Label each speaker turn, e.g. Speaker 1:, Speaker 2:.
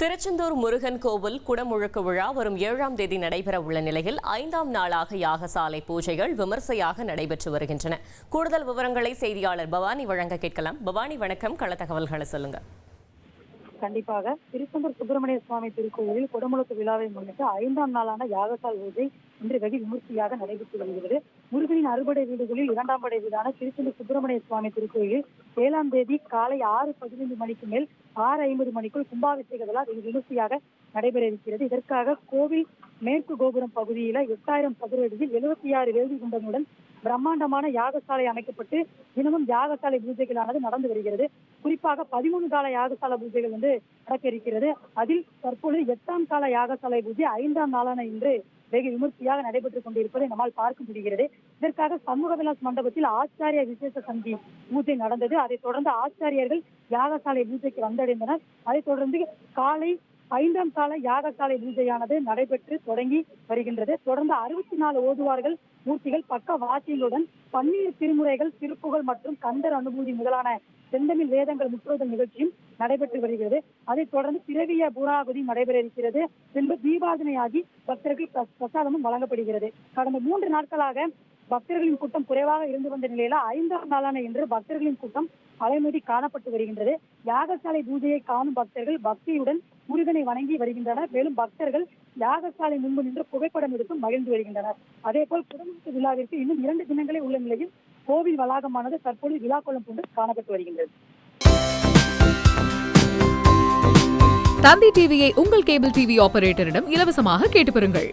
Speaker 1: திருச்செந்தூர் முருகன் கோவில் குடமுழுக்க விழா வரும் ஏழாம் தேதி நடைபெற உள்ள நிலையில் ஐந்தாம் நாளாக யாகசாலை பூஜைகள் விமர்சையாக நடைபெற்று வருகின்றன கூடுதல் விவரங்களை செய்தியாளர் பவானி வழங்க கேட்கலாம் பவானி வணக்கம் கள தகவல்களை சொல்லுங்கள்
Speaker 2: கண்டிப்பாக திருச்செந்தூர் சுப்பிரமணிய சுவாமி திருக்கோயிலில் குடமுழுக்கு விழாவை முன்னிட்டு ஐந்தாம் நாளான யாகசால் பூஜை இன்று வெகு விமர்சையாக நடைபெற்று வருகிறது முருகனின் அறுபடை வீடுகளில் இரண்டாம் படை வீடான திருச்செந்தூர் சுப்பிரமணிய சுவாமி திருக்கோயிலில் ஏழாம் தேதி காலை ஆறு பதினைந்து மணிக்கு மேல் ஆறு ஐம்பது மணிக்குள் கும்பாபிஷேக விழா வெகு விமர்சையாக நடைபெற இருக்கிறது இதற்காக கோவில் மேற்கு கோபுரம் பகுதியில எட்டாயிரம் சதுர அடியில் எழுபத்தி ஆறு வேதி குண்டங்களுடன் பிரம்மாண்டமான யாகசாலை அமைக்கப்பட்டு தினமும் யாகசாலை பூஜைகளானது நடந்து வருகிறது குறிப்பாக பதிமூணு கால யாகசாலை பூஜைகள் வந்து நடக்க இருக்கிறது அதில் தற்பொழுது எட்டாம் கால யாகசாலை பூஜை ஐந்தாம் நாளான இன்று வெகு விமர்சையாக நடைபெற்றுக் கொண்டிருப்பதை நம்மால் பார்க்க முடிகிறது இதற்காக சமூக விலாஸ் மண்டபத்தில் ஆச்சாரிய விசேஷ சந்தி பூஜை நடந்தது அதைத் தொடர்ந்து ஆச்சாரியர்கள் யாகசாலை பூஜைக்கு வந்தடைந்தனர் அதைத் தொடர்ந்து காலை ஐந்தாம் கால யாகசாலை பூஜையானது நடைபெற்று தொடங்கி வருகின்றது தொடர்ந்து அறுபத்தி நாலு ஓதுவார்கள் மூர்த்திகள் பக்க வாசியங்களுடன் பன்னீர் திருமுறைகள் திருப்புகள் மற்றும் கந்தர் அனுபூதி முதலான செந்தமிழ் வேதங்கள் முற்றுவதல் நிகழ்ச்சியும் நடைபெற்று வருகிறது அதைத் தொடர்ந்து திரவிய பூராபதி நடைபெற இருக்கிறது பின்பு தீபாதனையாகி பக்தர்கள் பிரசாதமும் வழங்கப்படுகிறது கடந்த மூன்று நாட்களாக பக்தர்களின் கூட்டம் குறைவாக இருந்து வந்த நிலையில ஐந்தாம் நாளான இன்று பக்தர்களின் கூட்டம் அலைமீறி காணப்பட்டு வருகின்றது யாகசாலை பூஜையை காணும் பக்தர்கள் பக்தியுடன் முருகனை வணங்கி வருகின்றனர் மேலும் பக்தர்கள் யாகசாலை முன்பு நின்று புகைப்படம் எடுத்து மகிழ்ந்து வருகின்றனர் அதே போல் குடும்பத்து விழாவிற்கு இன்னும் இரண்டு தினங்களே உள்ள நிலையில் கோவில் வளாகமானது தற்போது விழா கோலம் போன்று காணப்பட்டு வருகின்றது
Speaker 1: தந்தி டிவியை உங்கள் கேபிள் டிவி ஆபரேட்டரிடம் இலவசமாக கேட்டு பெறுங்கள்